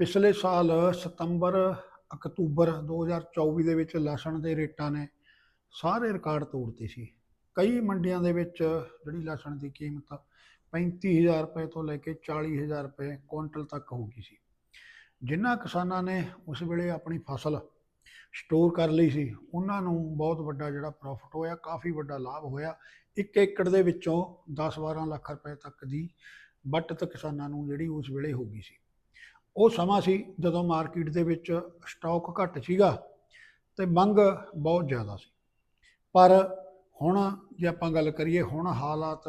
ਪਿਛਲੇ ਸਾਲ ਸਤੰਬਰ, ਅਕਤੂਬਰ 2024 ਦੇ ਵਿੱਚ ਲਸਣ ਦੇ ਰੇਟਾਂ ਨੇ ਸਾਰੇ ਰਿਕਾਰਡ ਤੋੜਤੇ ਸੀ। ਕਈ ਮੰਡੀਆਂ ਦੇ ਵਿੱਚ ਜਿਹੜੀ ਲਸਣ ਦੀ ਕੀਮਤ 35000 ਰੁਪਏ ਤੋਂ ਲੈ ਕੇ 40000 ਰੁਪਏ ਕੁਇੰਟਲ ਤੱਕ ਹੋ ਗਈ ਸੀ। ਜਿਨ੍ਹਾਂ ਕਿਸਾਨਾਂ ਨੇ ਉਸ ਵੇਲੇ ਆਪਣੀ ਫਸਲ ਸਟੋਰ ਕਰ ਲਈ ਸੀ, ਉਹਨਾਂ ਨੂੰ ਬਹੁਤ ਵੱਡਾ ਜਿਹੜਾ ਪ੍ਰੋਫਿਟ ਹੋਇਆ, ਕਾਫੀ ਵੱਡਾ ਲਾਭ ਹੋਇਆ। ਇੱਕ ਏਕੜ ਦੇ ਵਿੱਚੋਂ 10-12 ਲੱਖ ਰੁਪਏ ਤੱਕ ਦੀ ਬੱਟਤ ਕਿਸਾਨਾਂ ਨੂੰ ਜਿਹੜੀ ਉਸ ਵੇਲੇ ਹੋ ਗਈ ਸੀ। ਉਹ ਸਮਾਂ ਸੀ ਜਦੋਂ ਮਾਰਕੀਟ ਦੇ ਵਿੱਚ ਸਟਾਕ ਘੱਟ ਸੀਗਾ ਤੇ ਮੰਗ ਬਹੁਤ ਜ਼ਿਆਦਾ ਸੀ। ਪਰ ਹੁਣ ਜੇ ਆਪਾਂ ਗੱਲ ਕਰੀਏ, ਹੁਣ ਹਾਲਾਤ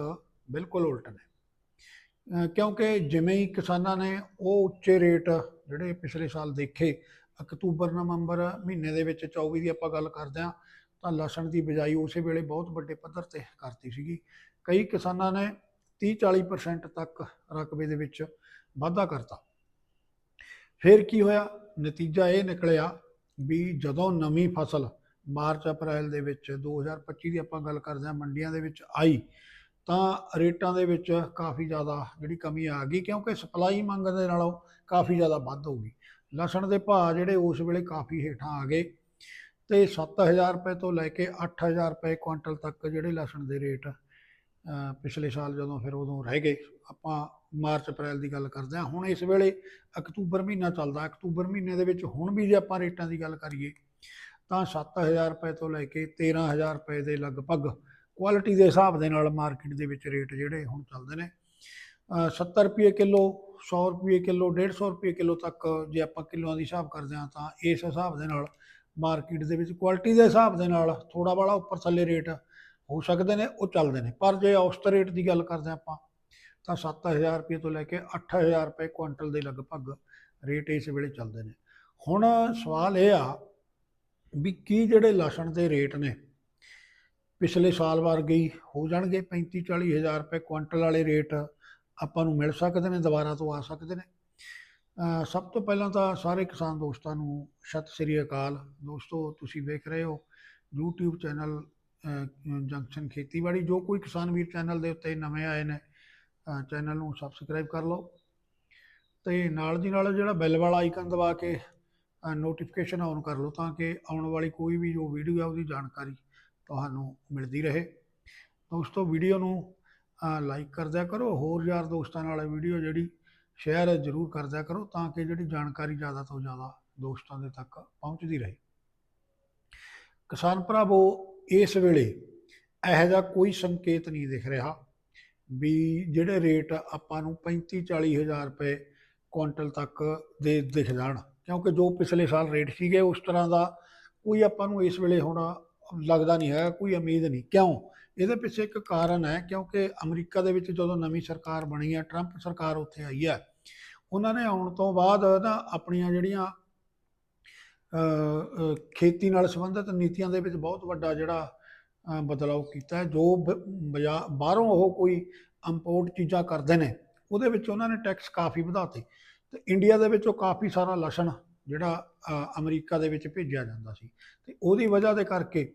ਬਿਲਕੁਲ ਉਲਟ ਨੇ। ਕਿਉਂਕਿ ਜਿਵੇਂ ਹੀ ਕਿਸਾਨਾਂ ਨੇ ਉਹ ਉੱਚੇ ਰੇਟ ਜਿਹੜੇ ਪਿਛਲੇ ਸਾਲ ਦੇਖੇ, ਅਕਤੂਬਰ, ਨਵੰਬਰ ਮਹੀਨੇ ਦੇ ਵਿੱਚ 24 ਦੀ ਆਪਾਂ ਗੱਲ ਕਰਦੇ ਹਾਂ, ਤਾਂ ਲਸਣ ਦੀ ਬਿਜਾਈ ਉਸੇ ਵੇਲੇ ਬਹੁਤ ਵੱਡੇ ਪੱਧਰ ਤੇ ਕਰਤੀ ਸੀਗੀ। ਕਈ ਕਿਸਾਨਾਂ ਨੇ 30-40% ਤੱਕ ਰਕਬੇ ਦੇ ਵਿੱਚ ਵਾਧਾ ਕਰਤਾ। ਫਿਰ ਕੀ ਹੋਇਆ? ਨਤੀਜਾ ਇਹ ਨਿਕਲਿਆ ਵੀ ਜਦੋਂ ਨਵੀਂ ਫਸਲ ਮਾਰਚ ਅਪ੍ਰੈਲ ਦੇ ਵਿੱਚ 2025 ਦੀ ਆਪਾਂ ਗੱਲ ਕਰਦੇ ਹਾਂ, ਮੰਡੀਆਂ ਦੇ ਵਿੱਚ ਆਈ, ਤਾਂ ਰੇਟਾਂ ਦੇ ਵਿੱਚ ਕਾਫੀ ਜ਼ਿਆਦਾ ਜਿਹੜੀ ਕਮੀ ਆ ਗਈ ਕਿਉਂਕਿ ਸਪਲਾਈ ਮੰਗ ਦੇ ਨਾਲੋਂ ਕਾਫੀ ਜ਼ਿਆਦਾ ਵੱਧ ਹੋ ਗਈ ਲਸਣ ਦੇ ਭਾਅ ਜਿਹੜੇ ਉਸ ਵੇਲੇ ਕਾਫੀ ਹੇਠਾਂ ਆ ਗਏ ਤੇ 7000 ਰੁਪਏ ਤੋਂ ਲੈ ਕੇ 8000 ਰੁਪਏ ਕੁਇੰਟਲ ਤੱਕ ਜਿਹੜੇ ਲਸਣ ਦੇ ਰੇਟ ਪਿਛਲੇ ਸਾਲ ਜਦੋਂ ਫਿਰ ਉਦੋਂ ਰਹਿ ਗਏ, ਆਪਾਂ ਮਾਰਚ, ਅਪ੍ਰੈਲ ਦੀ ਗੱਲ ਕਰਦੇ ਹਾਂ। ਹੁਣ ਇਸ ਵੇਲੇ ਅਕਤੂਬਰ ਮਹੀਨਾ ਚੱਲਦਾ। ਅਕਤੂਬਰ ਮਹੀਨੇ ਦੇ ਵਿੱਚ ਹੁਣ ਵੀ ਜੇ ਆਪਾਂ ਰੇਟਾਂ ਦੀ ਗੱਲ ਕਰੀਏ, ਤਾਂ 7000 ਰੁਪਏ ਤੋਂ ਲੈ ਕੇ 13000 ਰੁਪਏ ਦੇ ਲਗਭਗ ਕੁਆਲਿਟੀ ਦੇ ਹਿਸਾਬ ਦੇ ਨਾਲ ਮਾਰਕੀਟ ਦੇ ਵਿੱਚ ਰੇਟ ਜਿਹੜੇ ਹੁਣ ਚੱਲਦੇ ਨੇ। ਅਹ 70 ਰੁਪਏ ਕਿਲੋ 100 ਰੁਪਏ ਕਿਲੋ 150 ਰੁਪਏ ਕਿਲੋ ਤੱਕ ਜੇ ਆਪਾਂ ਕਿਲੋਆਂ ਦੀ ਹਿਸਾਬ ਕਰਦੇ ਹਾਂ, ਤਾਂ ਇਸ ਹਿਸਾਬ ਦੇ ਨਾਲ ਮਾਰਕੀਟ ਦੇ ਵਿੱਚ ਕੁਆਲਿਟੀ ਦੇ ਹਿਸਾਬ ਦੇ ਨਾਲ ਥੋੜਾ ਬਾਲਾ ਉੱਪਰ ਥੱਲੇ ਰੇਟ ਹੋ ਸਕਦੇ ਨੇ, ਉਹ ਚੱਲਦੇ ਨੇ। ਪਰ ਜੇ ਔਸਤ ਰੇਟ ਦੀ ਗੱਲ ਕਰਦੇ ਹਾਂ ਆਪਾਂ ਤਾਂ 7000 ਰੁਪਏ ਤੋਂ ਲੈ ਕੇ 8000 ਰੁਪਏ ਕੁਇੰਟਲ ਦੇ ਲਗਭਗ ਰੇਟ ਇਸ ਵੇਲੇ ਚੱਲਦੇ ਨੇ। ਹੁਣ ਸਵਾਲ ਇਹ ਆ ਵੀ ਕੀ ਜਿਹੜੇ ਲਸਣ ਦੇ ਰੇਟ ਨੇ ਪਿਛਲੇ ਸਾਲ ਵਾਰ ਗਈ ਹੋ ਜਾਣਗੇ? 35 40 ਹਜ਼ਾਰ ਰੁਪਏ ਕੁਇੰਟਲ ਵਾਲੇ ਰੇਟ ਆਪਾਂ ਨੂੰ ਮਿਲ ਸਕਦੇ ਨੇ, ਦੁਬਾਰਾ ਤੋਂ ਆ ਸਕਦੇ ਨੇ। ਸਭ ਤੋਂ ਪਹਿਲਾਂ ਤਾਂ ਸਾਰੇ ਕਿਸਾਨ ਦੋਸਤਾਂ ਨੂੰ ਸਤਿ ਸ੍ਰੀ ਅਕਾਲ। ਦੋਸਤੋ, ਤੁਸੀਂ ਵੇਖ ਰਹੇ ਹੋ YouTube ਚੈਨਲ ਜੰਕਸ਼ਨ ਖੇਤੀਬਾੜੀ। ਜੋ ਕੋਈ ਕਿਸਾਨ ਵੀਰ ਚੈਨਲ ਦੇ ਉੱਤੇ ਨਵੇਂ ਆਏ ਨੇ ਚੈਨਲ ਨੂੰ ਸਬਸਕ੍ਰਾਈਬ ਕਰ ਲਓ ਤੇ ਨਾਲ ਦੀ ਨਾਲ ਜਿਹੜਾ ਬੈਲ ਵਾਲਾ ਆਈਕਨ ਦਬਾ ਕੇ ਨੋਟੀਫਿਕੇਸ਼ਨ ਔਨ ਕਰ ਲਓ ਤਾਂ ਕਿ ਆਉਣ ਵਾਲੀ ਕੋਈ ਵੀ ਜੋ ਵੀਡੀਓ ਹੈ ਉਹਦੀ ਜਾਣਕਾਰੀ ਤੁਹਾਨੂੰ ਮਿਲਦੀ ਰਹੇ। ਦੋਸਤੋ ਵੀਡੀਓ ਨੂੰ ਲਾਈਕ ਕਰਦਿਆ ਕਰੋ ਹੋਰ ਯਾਰ ਦੋਸਤਾਂ ਨਾਲ ਵੀਡੀਓ ਜਿਹੜੀ ਸ਼ੇਅਰ ਜ਼ਰੂਰ ਕਰਦਿਆ ਕਰੋ ਤਾਂ ਕਿ ਜਿਹੜੀ ਜਾਣਕਾਰੀ ਜ਼ਿਆਦਾ ਤੋਂ ਜ਼ਿਆਦਾ ਦੋਸਤਾਂ ਦੇ ਤੱਕ ਪਹੁੰਚਦੀ ਰਹੇ। ਕਿਸਾਨ ਭਰਾਵੋ, ਇਸ ਵੇਲੇ ਇਹੋ ਜਿਹਾ ਕੋਈ ਸੰਕੇਤ ਨਹੀਂ ਦਿਖ ਰਿਹਾ। ਵੀ ਜਿਹੜੇ ਰੇਟ ਆਪਾਂ ਨੂੰ 35 40 ਹਜ਼ਾਰ ਰੁਪਏ ਕੁਇੰਟਲ ਤੱਕ ਦੇ ਦਿਖ ਜਾਣ। ਕਿਉਂਕਿ ਜੋ ਪਿਛਲੇ ਸਾਲ ਰੇਟ ਸੀਗੇ, ਉਸ ਤਰ੍ਹਾਂ ਦਾ ਕੋਈ ਆਪਾਂ ਨੂੰ ਇਸ ਵੇਲੇ ਹੁਣ ਲੱਗਦਾ ਨਹੀਂ ਹੈਗਾ, ਕੋਈ ਉਮੀਦ ਨਹੀਂ। ਕਿਉਂ? ਇਹਦੇ ਪਿੱਛੇ ਇੱਕ ਕਾਰਨ ਹੈ, ਕਿਉਂਕਿ ਅਮਰੀਕਾ ਦੇ ਵਿੱਚ ਜਦੋਂ ਨਵੀਂ ਸਰਕਾਰ ਬਣੀ ਹੈ, ਟਰੰਪ ਸਰਕਾਰ ਉੱਥੇ ਆਈ ਹੈ, ਉਹਨਾਂ ਨੇ ਆਉਣ ਤੋਂ ਬਾਅਦ ਨਾ ਆਪਣੀਆਂ ਜਿਹੜੀਆਂ ਖੇਤੀ ਨਾਲ ਸੰਬੰਧਿਤ ਨੀਤੀਆਂ ਦੇ ਵਿੱਚ ਬਹੁਤ ਵੱਡਾ ਜਿਹੜਾ ਬਦਲਾਅ ਕੀਤਾ ਹੈ, ਜੋ ਬ- ਬਜਾ- ਬਾਹਰੋਂ ਉਹ ਕੋਈ ਇੰਪੋਰਟ ਚੀਜ਼ਾਂ ਕਰਦੇ ਨੇ, ਉਹਦੇ ਵਿੱਚ ਉਹਨਾਂ ਨੇ ਟੈਕਸ ਕਾਫੀ ਵਧਾਤੇ ਤੇ ਇੰਡੀਆ ਦੇ ਵਿੱਚੋਂ ਕਾਫੀ ਸਾਰਾ ਲਸਣ ਜਿਹੜਾ ਅਮਰੀਕਾ ਦੇ ਵਿੱਚ ਭੇਜਿਆ ਜਾਂਦਾ ਸੀ। ਤੇ ਉਹਦੀ ਵਜ੍ਹਾ ਦੇ ਕਰਕੇ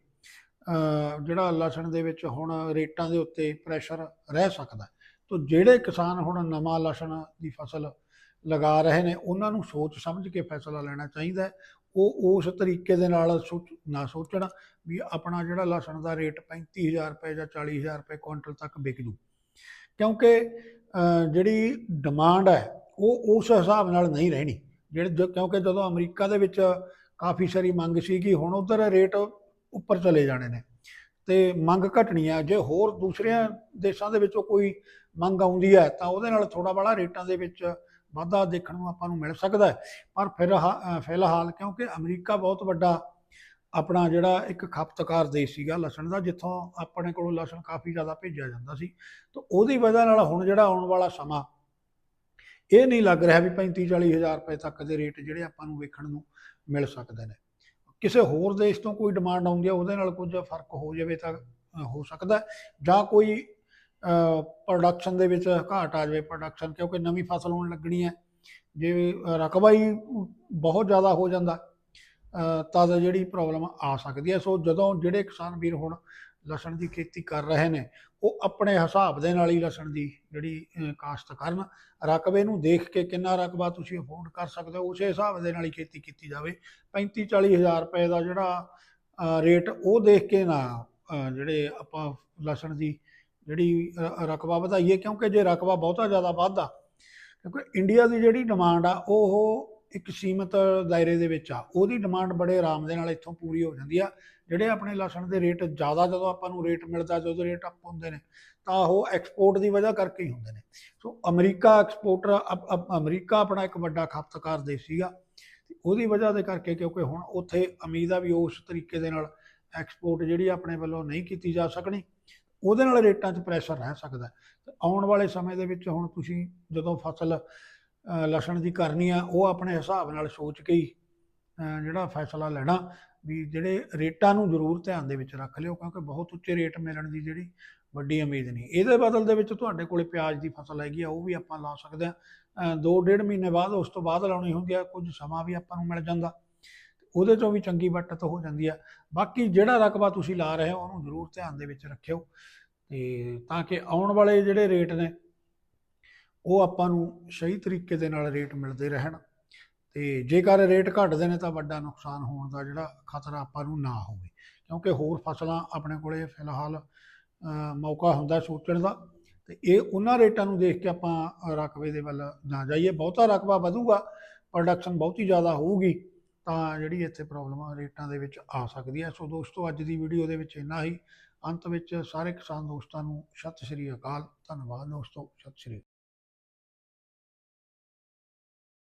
ਜਿਹੜਾ ਲਸਣ ਦੇ ਵਿੱਚ ਹੁਣ ਰੇਟਾਂ ਦੇ ਉੱਤੇ ਪ੍ਰੈਸ਼ਰ ਰਹਿ ਸਕਦਾ ਹੈ। ਤੋ ਜਿਹੜੇ ਕਿਸਾਨ ਹੁਣ ਨਵਾਂ ਲਸਣ ਦੀ ਫਸਲ ਲਗਾ ਰਹੇ ਨੇ, ਉਹਨਾਂ ਨੂੰ ਸੋਚ ਸਮਝ ਕੇ ਫੈਸਲਾ ਲੈਣਾ ਚਾਹੀਦਾ ਹੈ। ਉਹ ਉਸ ਤਰੀਕੇ ਦੇ ਨਾਲ ਸੋਚ, ਨਾ ਸੋਚਣ ਵੀ ਆਪਣਾ ਜਿਹੜਾ ਲਸਣ ਦਾ ਰੇਟ 35000 ਰੁਪਏ ਜਾਂ 40000 ਰੁਪਏ ਕੁਇੰਟਲ ਤੱਕ ਵਿਕ ਜੂ। ਕਿਉਂਕਿ ਜਿਹੜੀ ਡਿਮਾਂਡ ਹੈ, ਉਹ ਉਸ ਹਿਸਾਬ ਨਾਲ ਨਹੀਂ ਰਹਿਣੀ। ਜਿਹੜੇ ਜੋ- ਕਿਉਂਕਿ ਜਦੋਂ ਅਮਰੀਕਾ ਦੇ ਵਿੱਚ ਕਾਫੀ ਸਾਰੀ ਮੰਗ ਸੀਗੀ, ਹੁਣ ਉਧਰ ਰੇਟ ਉੱਪਰ ਚਲੇ ਜਾਣੇ ਨੇ। ਤੇ ਮੰਗ ਘਟਣੀ ਹੈ ਜੇ ਹੋਰ ਦੂਸਰਿਆਂ ਦੇਸ਼ਾਂ ਦੇ ਵਿੱਚੋਂ ਕੋਈ ਮੰਗ ਆਉਂਦੀ ਹੈ, ਤਾਂ ਉਹਦੇ ਨਾਲ ਥੋੜਾ ਬੜਾ ਰੇਟਾਂ ਦੇ ਵਿੱਚ ਵਾਧਾ ਦੇਖਣ ਨੂੰ ਆਪਾਂ ਨੂੰ ਮਿਲ ਸਕਦਾ ਪਰ ਫਿਰ ਫਿਲਹਾਲ ਕਿਉਂਕਿ ਅਮਰੀਕਾ ਬਹੁਤ ਵੱਡਾ ਆਪਣਾ ਜਿਹੜਾ ਇੱਕ ਖਪਤਕਾਰ ਦੇਸ਼ ਸੀਗਾ ਲਸਣ ਦਾ, ਜਿੱਥੋਂ ਆਪਣੇ ਕੋਲੋਂ ਲਸਣ ਕਾਫੀ ਜ਼ਿਆਦਾ ਭੇਜਿਆ ਜਾਂਦਾ ਸੀ। ਤਾਂ ਉਹਦੀ ਵਜ੍ਹਾ ਨਾਲ ਹੁਣ ਜਿਹੜਾ ਆਉਣ ਵਾਲਾ ਸਮਾਂ, ਇਹ ਨਹੀਂ ਲੱਗ ਰਿਹਾ ਵੀ 35 40 ਹਜ਼ਾਰ ਰੁਪਏ ਤੱਕ ਦੇ ਰੇਟ ਜਿਹੜੇ ਆਪਾਂ ਨੂੰ ਵੇਖਣ ਨੂੰ ਮਿਲ ਸਕਦੇ ਨੇ। ਕਿਸੇ ਹੋਰ ਦੇਸ਼ ਤੋਂ ਕੋਈ ਡਿਮਾਂਡ ਆਉਂਦੀ ਹੈ ਉਹਦੇ ਨਾਲ ਕੁਝ ਫ਼ਰਕ ਹੋ ਜਾਵੇ ਤਾਂ ਹੋ ਸਕਦਾ ਜਾਂ ਕੋਈ ਪ੍ਰੋਡਕਸ਼ਨ ਦੇ ਵਿੱਚ ਘਾਟ ਆ ਜਾਵੇ ਪ੍ਰੋਡਕਸ਼ਨ ਕਿਉਂਕਿ ਨਵੀਂ ਫਸਲ ਹੋਣ ਲੱਗਣੀ ਹੈ। ਜੇ ਅ, ਰਕਬਾ ਹੀ ਬਹੁਤ ਜ਼ਿਆਦਾ ਹੋ ਜਾਂਦਾ ਤਾਂ ਜਿਹੜੀ ਪ੍ਰੋਬਲਮ ਆ ਸਕਦੀ ਹੈ। ਸੋ ਜਦੋਂ ਜਿਹੜੇ ਕਿਸਾਨ ਵੀਰ ਹੁਣ ਲਸਣ ਦੀ ਖੇਤੀ ਕਰ ਰਹੇ ਨੇ, ਉਹ ਆਪਣੇ ਹਿਸਾਬ ਦੇ ਨਾਲ ਹੀ ਲਸਣ ਦੀ ਜਿਹੜੀ ਕਾਸ਼ਤ ਕਰਨ, ਰਕਬੇ ਨੂੰ ਦੇਖ ਕੇ ਕਿੰਨਾ ਰਕਬਾ ਤੁਸੀਂ ਅਫੋਰਡ ਕਰ ਸਕਦੇ ਹੋ, ਉਸੇ ਹਿਸਾਬ ਦੇ ਨਾਲ ਹੀ ਖੇਤੀ ਕੀਤੀ ਜਾਵੇ। 35 40 ਹਜ਼ਾਰ ਰੁਪਏ ਦਾ ਜਿਹੜਾ ਰੇਟ ਉਹ ਦੇਖ ਕੇ ਨਾ ਜਿਹੜੇ ਆਪਾਂ ਲਸਣ ਦੀ ਜਿਹੜੀ ਰ- ਰਕਬਾ ਵਧਾਈਏ, ਕਿਉਂਕਿ ਜੇ ਰਕਬਾ ਬਹੁਤਾ ਜ਼ਿਆਦਾ ਵੱਧਦਾ, ਕਿਉਂਕਿ ਇੰਡੀਆ ਦੀ ਜਿਹੜੀ ਡਿਮਾਂਡ ਆ, ਉਹ ਇੱਕ ਸੀਮਤ ਦਾਇਰੇ ਦੇ ਵਿੱਚ ਆ। ਉਹਦੀ ਡਿਮਾਂਡ ਬੜੇ ਆਰਾਮ ਦੇ ਨਾਲ ਇੱਥੋਂ ਪੂਰੀ ਹੋ ਜਾਂਦੀ ਆ। ਜਿਹੜੇ ਆਪਣੇ ਲਸਣ ਦੇ ਰੇਟ ਜ਼ਿਆਦਾ ਜਦੋਂ ਆਪਾਂ ਨੂੰ ਰੇਟ ਮਿਲਦਾ, ਜਦੋਂ ਰੇਟ ਅਪ ਹੁੰਦੇ ਨੇ, ਤਾਂ ਉਹ ਐਕਸਪੋਰਟ ਦੀ ਵਜ੍ਹਾ ਕਰਕੇ ਹੀ ਹੁੰਦੇ ਨੇ। ਸੋ ਅਮਰੀਕਾ ਐਕਸਪੋਰਟਰ ਅ- ਅ- ਅਮਰੀਕਾ ਆਪਣਾ ਇੱਕ ਵੱਡਾ ਖਪਤਕਾਰ ਦੇਸ਼ ਸੀਗਾ ਤੇ ਉਹਦੀ ਵਜ੍ਹਾ ਦੇ ਕਰਕੇ ਕਿਉਂਕਿ ਹੁਣ ਉੱਥੇ ਉਮੀਦ ਆ ਵੀ ਉਸ ਤਰੀਕੇ ਦੇ ਨਾਲ ਐਕਸਪੋਰਟ ਜਿਹੜੀ ਆਪਣੇ ਵੱਲੋਂ ਨਹੀਂ ਕੀਤੀ ਜਾ ਸਕਣੀ, ਉਹਦੇ ਨਾਲ ਰੇਟਾਂ 'ਚ ਪ੍ਰੈਸ਼ਰ ਰਹਿ ਸਕਦਾ। ਹੈ। ਆਉਣ ਵਾਲੇ ਸਮੇਂ ਦੇ ਵਿੱਚ ਹੁਣ ਤੁਸੀਂ ਜਦੋਂ ਫਸਲ ਲਸਣ ਦੀ ਕਰਨੀ ਆ ਉਹ ਆਪਣੇ ਹਿਸਾਬ ਨਾਲ ਸੋਚ ਕੇ ਹੀ ਜਿਹੜਾ ਫੈਸਲਾ ਲੈਣਾ ਵੀ ਜਿਹੜੇ ਰੇਟਾਂ ਨੂੰ ਜ਼ਰੂਰ ਧਿਆਨ ਦੇ ਵਿੱਚ ਰੱਖ ਲਿਓ ਕਿਉਂਕਿ ਬਹੁਤ ਉੱਚੇ ਰੇਟ ਮਿਲਣ ਦੀ ਜਿਹੜੀ ਵੱਡੀ ਉਮੀਦ ਨਹੀਂ। ਇਹਦੇ ਬਦਲ ਦੇ ਵਿੱਚ ਤੁਹਾਡੇ ਕੋਲੇ ਪਿਆਜ਼ ਦੀ ਫਸਲ ਹੈਗੀ ਆ ਉਹ ਵੀ ਆਪਾਂ ਲਾ ਸਕਦੇ ਆ। ਅ, ਦੋ ਡੇਢ ਮਹੀਨੇ ਬਾਅਦ ਉਸ ਤੋਂ ਬਾਅਦ ਲਾਉਣੀ ਹੁੰਦੀ ਆ ਕੁਝ ਸਮਾਂ ਵੀ ਆਪਾਂ ਨੂੰ ਮਿਲ ਜਾਂਦਾ। ਉਹਦੇ ਚੋਂ ਵੀ ਚੰਗੀ ਬੱਟਤ ਹੋ ਜਾਂਦੀ ਆ। ਬਾਕੀ ਜਿਹੜਾ ਰਕਬਾ ਤੁਸੀਂ ਲਾ ਰਹੇ ਹੋ ਉਹਨੂੰ ਜ਼ਰੂਰ ਧਿਆਨ ਦੇ ਵਿੱਚ ਰੱਖਿਓ। ਤੇ ਤਾਂ ਕਿ ਆਉਣ ਵਾਲੇ ਜਿਹੜੇ ਰੇਟ ਨੇ ਉਹ ਆਪਾਂ ਨੂੰ ਸਹੀ ਤਰੀਕੇ ਦੇ ਨਾਲ ਰੇਟ ਮਿਲਦੇ ਰਹਿਣ ਤੇ ਜੇਕਰ ਰੇਟ ਘਟਦੇ ਨੇ ਤਾਂ ਵੱਡਾ ਨੁਕਸਾਨ ਹੋਣ ਦਾ ਜਿਹੜਾ ਖਤਰਾ ਆਪਾਂ ਨੂੰ ਨਾ ਹੋਵੇ। ਕਿਉਂਕਿ ਹੋਰ ਫਸਲਾਂ ਆਪਣੇ ਕੋਲੇ ਫਿਲਹਾਲ ਮੌਕਾ ਹੁੰਦਾ ਸੋਚਣ ਦਾ ਤੇ ਇਹ ਉਹਨਾਂ ਰੇਟਾਂ ਨੂੰ ਦੇਖ ਕੇ ਆਪਾਂ ਰਕਬੇ ਦੇ ਵੱਲ ਨਾ ਜਾਈਏ। ਬਹੁਤਾ ਰਕਬਾ ਵਧੂਗਾ ਪ੍ਰੋਡਕਸ਼ਨ ਬਹੁਤੀ ਜ਼ਿਆਦਾ ਹੋਊਗੀ, ਤਾਂ ਜਿਹੜੀ ਇੱਥੇ ਪ੍ਰੋਬਲਮ ਆ, ਰੇਟਾਂ ਦੇ ਵਿੱਚ ਆ ਸਕਦੀ ਹੈ ਸੋ ਦੋਸਤੋ, ਅੱਜ ਦੀ ਵੀਡੀਓ ਦੇ ਵਿੱਚ ਇੰਨਾ ਹੀ। ਅੰਤ ਵਿੱਚ ਸਾਰੇ ਕਿਸਾਨ ਦੋਸਤਾਂ ਨੂੰ ਸਤਿ ਸ਼੍ਰੀ ਅਕਾਲ। ਧੰਨਵਾਦ ਦੋਸਤੋ, ਸਤਿ ਸ਼੍ਰੀ